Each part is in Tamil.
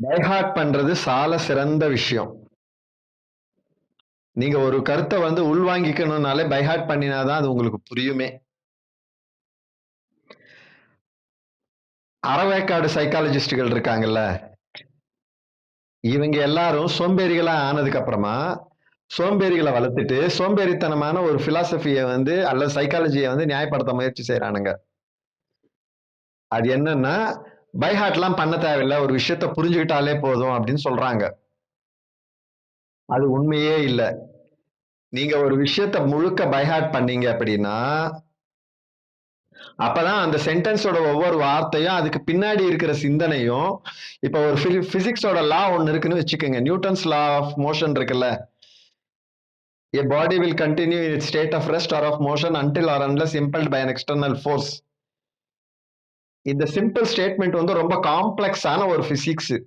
டைஹார்ட் பண்றது சால சிறந்த விஷயம். நீங்க ஒரு கருத்தை வந்து உள்வாங்கிக்கணும்னாலே பைஹார்ட் பண்ணினாதான் அது உங்களுக்கு புரியுமே. அறவேக்காடு சைக்காலஜிஸ்டுகள் இருக்காங்கல்ல. இவங்க எல்லாரும் சோம்பேறிகளா ஆனதுக்கு அப்புறமா, சோம்பேறிகளை வளர்த்துட்டு, சோம்பேறித்தனமான ஒரு பிலாசபிய வந்து அல்லது சைக்காலஜியை வந்து நியாயப்படுத்த முயற்சி செய்யறானுங்க அது என்னன்னா, பைஹார்ட்லாம் பண்ண தேவையில்லை ஒரு விஷயத்த புரிஞ்சுகிட்டாலே போதும் அப்படின்னு சொல்றாங்க. அது உண்மையே இல்ல. நீங்க ஒரு விஷயத்த முழுக்க பைஹாட் பண்ணீங்க அப்படின்னா அப்பதான் அந்த சென்டென்ஸோட ஒவ்வொரு வார்த்தையும், அதுக்கு பின்னாடி இருக்கிற சிந்தனையும், இப்ப ஒரு பிசிக்ஸோட லா ஒண்ணு இருக்குன்னு வச்சுக்கோங்க நியூட்டன்ஸ் லா ஆஃப் மோஷன் இருக்குல்ல. A body will continue in state of rest or of motion until or unless impelled by an external force. இந்த சிம்பிள் ஸ்டேட்மெண்ட் வந்து ரொம்ப காம்ப்ளெக்ஸான ஒரு பிசிக்ஸ்.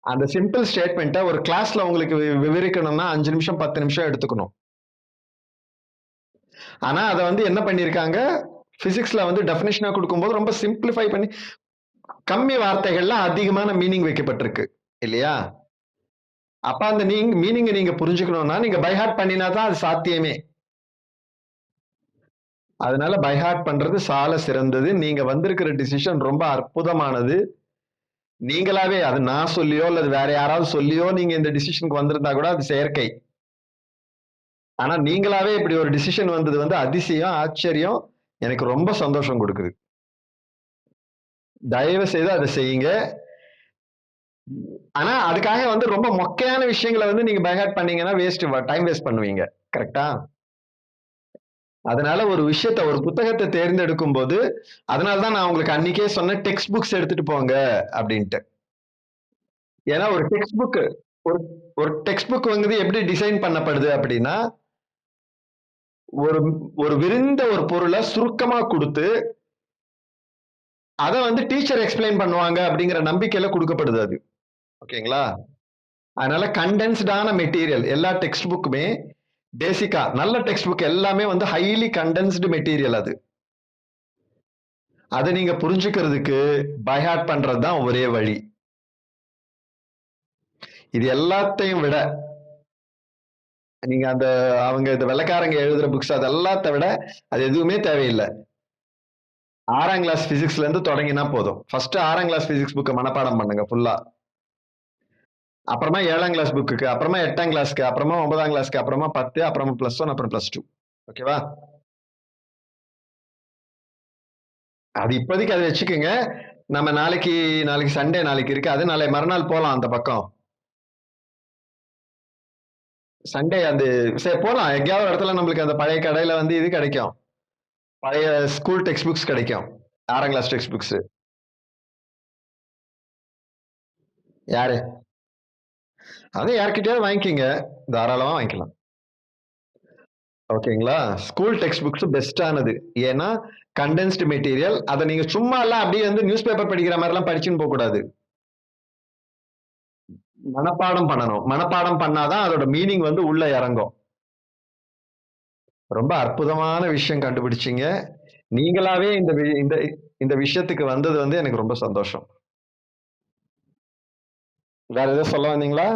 அந்த சிம்பிள் ஸ்டேட்மெண்ட்டை ஒரு கிளாஸ்ல உங்களுக்கு வி விவரிக்கணும்னா அஞ்சு நிமிஷம், 10 நிமிஷம் எடுத்துக்கணும். ஆனா, அதை வந்து என்ன பண்ணியிருக்காங்க, பிசிக்ஸ்ல வந்து டெஃபினேஷனா கொடுக்கும்போது ரொம்ப சிம்பிளிஃபை பண்ணி, கம்மி வார்த்தைகள்ல அதிகமான மீனிங் வைக்கப்பட்டிருக்கு. இல்லையா? அப்ப அந்த நீங் மீனிங்க நீங்க புரிஞ்சுக்கணும்னா, நீங்க பை ஹார்ட் பண்ணினா தான் அது சாத்தியமே. அதனால பை ஹார்ட் பண்றது சால சிறந்தது. நீங்க வந்திருக்கிற டிசிஷன் ரொம்ப அற்புதமானது. நீங்களாவே அது நான் சொல்லியோ, அல்லது வேற யாராவது சொல்லியோ நீங்க இந்த டிசிஷனுக்கு வந்திருந்தா கூட அது செயற்கை. ஆனா, நீங்களாவே இப்படி ஒரு டிசிஷன் வந்தது வந்து அதிசயம், ஆச்சரியம். எனக்கு ரொம்ப சந்தோஷம் கொடுக்குது தயவு செய்து அதை செய்யுங்க. ஆனா, அதுக்காக வந்து ரொம்ப மொக்கையான விஷயங்களை வந்து நீங்க பை பண்ணீங்கன்னா வேஸ்ட் டைம் வேஸ்ட் பண்ணுவீங்க. கரெக்டா அதனால ஒரு விஷயத்த ஒரு புத்தகத்தை தேர்ந்தெடுக்கும்போது, அதனால தான் நான் உங்களுக்கு அன்னைக்கே சொன்னேன் டெக்ஸ்ட் புக்ஸ் எடுத்துட்டு போங்க அப்படின்ட்டு. ஏன்னா ஒரு டெக்ஸ்ட் புக் ஒரு ஒரு டெக்ஸ்ட் புக் வந்து எப்படி டிசைன் பண்ணப்படுது அப்படின்னா ஒரு ஒரு விரிந்த ஒரு பொருளை சுருக்கமா கொடுத்து அத வந்து டீச்சர் எக்ஸ்பிளைன் பண்ணுவாங்க அப்படிங்கிற நம்பிக்கையில கொடுக்கப்படுது அது. ஓகேங்களா? அதனால கண்டென்ஸ்டான மெட்டீரியல் எல்லா டெக்ஸ்ட் புக்குமே பேசிக்கா நல்ல டெக்ஸ்ட் புக் எல்லாமே வந்து ஹைலி கண்டென்ஸ்டு மெட்டீரியல் அது. அத நீங்க புரிஞ்சுக்கிறதுக்கு பை பண்றது தான் ஒரே வழி. இது எல்லாத்தையும் விட நீங்க அந்த அவங்க இந்த வெள்ளைக்காரங்க எழுதுற புக்ஸ் அது எல்லாத்த விட அது எதுவுமே தேவையில்ல. 6ஆம் கிளாஸ் பிசிக்ஸ்ல இருந்து தொடங்கினா போதும். ஃபர்ஸ்ட் ஆறாம் கிளாஸ் பிசிக்ஸ் புக்கை மனப்பாடம் பண்ணுங்க ஃபுல்லா. அப்புறமா ஏழாம் கிளாஸ் புக்குக்கு, அப்புறமா எட்டாம் கிளாஸ்க்கு, அப்புறமா ஒன்பதாம் கிளாஸ்க்கு, அப்புறமா 10, அப்புறமா பிளஸ் ஒன் அப்புறம் பிளஸ் டூ ஓகேவா? அது இப்போதைக்கு அத வச்சுக்கோங்க நம்ம நாளைக்கு நாளைக்கு சண்டே நாளைக்கு இருக்கு. அது நாளை மறுநாள் போலாம் அந்த பக்கம். சண்டே அது சரி போலாம். எங்கேயாவது இடத்துல நம்மளுக்கு அந்த பழைய கடையில வந்து இது கிடைக்கும். பழைய ஸ்கூல் டெக்ஸ்ட் புக்ஸ் கிடைக்கும். ஆறாம் கிளாஸ் டெக்ஸ்ட் புக்ஸ். யாரு? அத யார்கிட்டயாவது வாங்கிக்கிங்க தாராளமா வாங்கிக்கலாம். ஓகேங்களா? ஸ்கூல் டெக்ஸ்ட் புக்ஸ் பெஸ்டானது ஏன்னா, கண்டென்ஸ்டு மெட்டீரியல். அத நீங்க சும்மா எல்லாம் அப்படியே வந்து நியூஸ் பேப்பர் படிக்கிற மாரிலாம் படிச்சுன்னு போகக்கூடாது மனப்பாடம் பண்ணணும். மனப்பாடம் பண்ணாதான் அதோட மீனிங் வந்து உள்ள இறங்கும். ரொம்ப அற்புதமான விஷயம் கண்டுபிடிச்சிங்க நீங்களாவே இந்த வி இந்த இந்த விஷயத்துக்கு வந்தது வந்து எனக்கு ரொம்ப சந்தோஷம். வேற ஏதோ சொல்ல வந்தீங்களா?